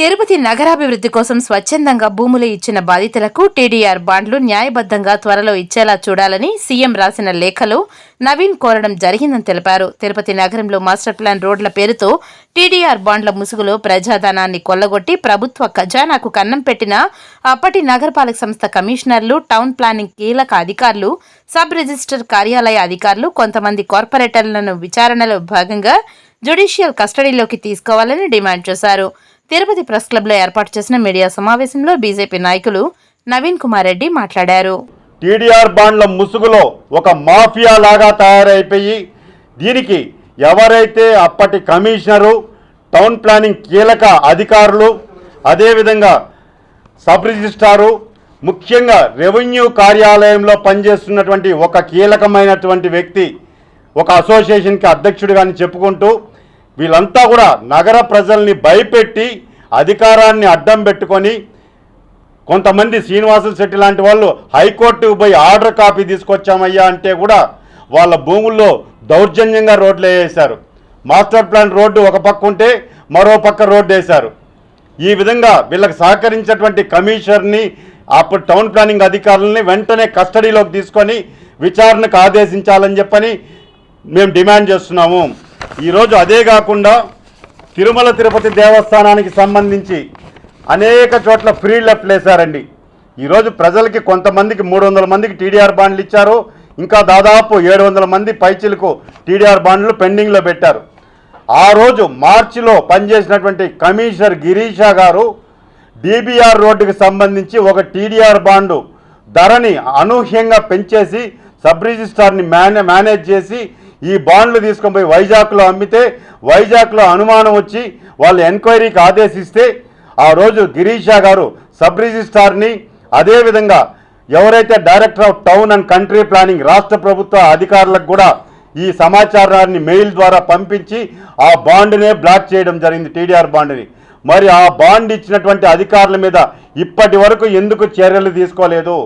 తిరుపతి నగరాభివృద్ధి కోసం స్వచ్ఛందంగా భూములు ఇచ్చిన బాధితులకు టీడీఆర్ బాండ్లు న్యాయబద్ధంగా త్వరలో ఇచ్చేలా చూడాలని సీఎం రాసిన లేఖలో నవీన్ కోరడం జరిగిందని తెలిపారు. తిరుపతి నగరంలో మాస్టర్ ప్లాన్ రోడ్ల పేరుతో టీడీఆర్ బాండ్ల ముసుగులో ప్రజాధనాన్ని కొల్లగొట్టి ప్రభుత్వ ఖజానాకు కన్నం పెట్టిన అప్పటి నగరపాలక సంస్థ కమిషనర్లు టౌన్ ప్లానింగ్ కీలక అధికారులు సబ్ రిజిస్టర్ కార్యాలయ అధికారులు కొంతమంది కార్పొరేటర్లను విచారణలో భాగంగా జ్యుడిషియల్ కస్టడీలోకి తీసుకోవాలని డిమాండ్ చేశారు. తిరుపతి ప్రెస్ క్లబ్లో ఏర్పాటు చేసిన మీడియా సమావేశంలో బీజేపీ నాయకులు నవీన్ కుమార్ రెడ్డి మాట్లాడారు. టీడీఆర్ బాండ్ల ముసుగులో ఒక మాఫియా లాగా తయారైపోయి దీనికి ఎవరైతే అప్పటి కమిషనరు టౌన్ ప్లానింగ్ కీలక అధికారులు అదేవిధంగా సబ్ రిజిస్ట్రారు ముఖ్యంగా రెవెన్యూ కార్యాలయంలో పనిచేస్తున్నటువంటి ఒక కీలకమైనటువంటి వ్యక్తి ఒక అసోసియేషన్కి అధ్యక్షుడిగా చెప్పుకుంటూ వీళ్ళంతా కూడా నగర ప్రజల్ని భయపెట్టి అధికారాన్ని అడ్డం పెట్టుకొని కొంతమంది శ్రీనివాసులు శెట్టి లాంటి వాళ్ళు హైకోర్టుకు పోయి ఆర్డర్ కాపీ తీసుకొచ్చామయ్యా అంటే కూడా వాళ్ళ భూముల్లో దౌర్జన్యంగా రోడ్లు వేసేశారు. మాస్టర్ ప్లాన్ రోడ్డు ఒక పక్క ఉంటే మరో పక్క రోడ్డు వేశారు. ఈ విధంగా వీళ్ళకి సహకరించినటువంటి కమిషనర్ని అప్పుడు టౌన్ ప్లానింగ్ అధికారులని వెంటనే కస్టడీలోకి తీసుకొని విచారణకు ఆదేశించాలని చెప్పని మేము డిమాండ్ చేస్తున్నాము. ఈరోజు అదే కాకుండా తిరుమల తిరుపతి దేవస్థానానికి సంబంధించి అనేక చోట్ల ఫ్రీ లెఫ్ట్ వేశారండి. ఈరోజు ప్రజలకి కొంతమందికి మూడు వందల మందికి టీడీఆర్ బాండ్లు ఇచ్చారు. ఇంకా దాదాపు ఏడు వందల మంది పైచిలకు టీడీఆర్ బాండ్లు పెండింగ్లో పెట్టారు. ఆ రోజు మార్చిలో పనిచేసినటువంటి కమిషనర్ గిరీషా గారు డిబిఆర్ రోడ్డుకి సంబంధించి ఒక టీడీఆర్ బాండు ధరని అనూహ్యంగా పెంచేసి సబ్ రిజిస్ట్రార్ని మేనే మేనేజ్ చేసి ఈ బాండ్లు తీసుకొని పోయి వైజాగ్లో అమ్మితే వైజాగ్లో అనుమానం వచ్చి వాళ్ళు ఎంక్వైరీకి ఆదేశిస్తే ఆ రోజు గిరీషా గారు సబ్ రిజిస్ట్రార్ని అదేవిధంగా ఎవరైతే director of town and country planning రాష్ట్ర ప్రభుత్వ అధికారులకు కూడా ఈ సమాచారాన్ని మెయిల్ ద్వారా పంపించి ఆ బాండ్నే బ్లాక్ చేయడం జరిగింది టీడీఆర్ బాండ్ని. మరి ఆ బాండ్ ఇచ్చినటువంటి అధికారుల మీద ఇప్పటి వరకు ఎందుకు చర్యలు తీసుకోలేదు?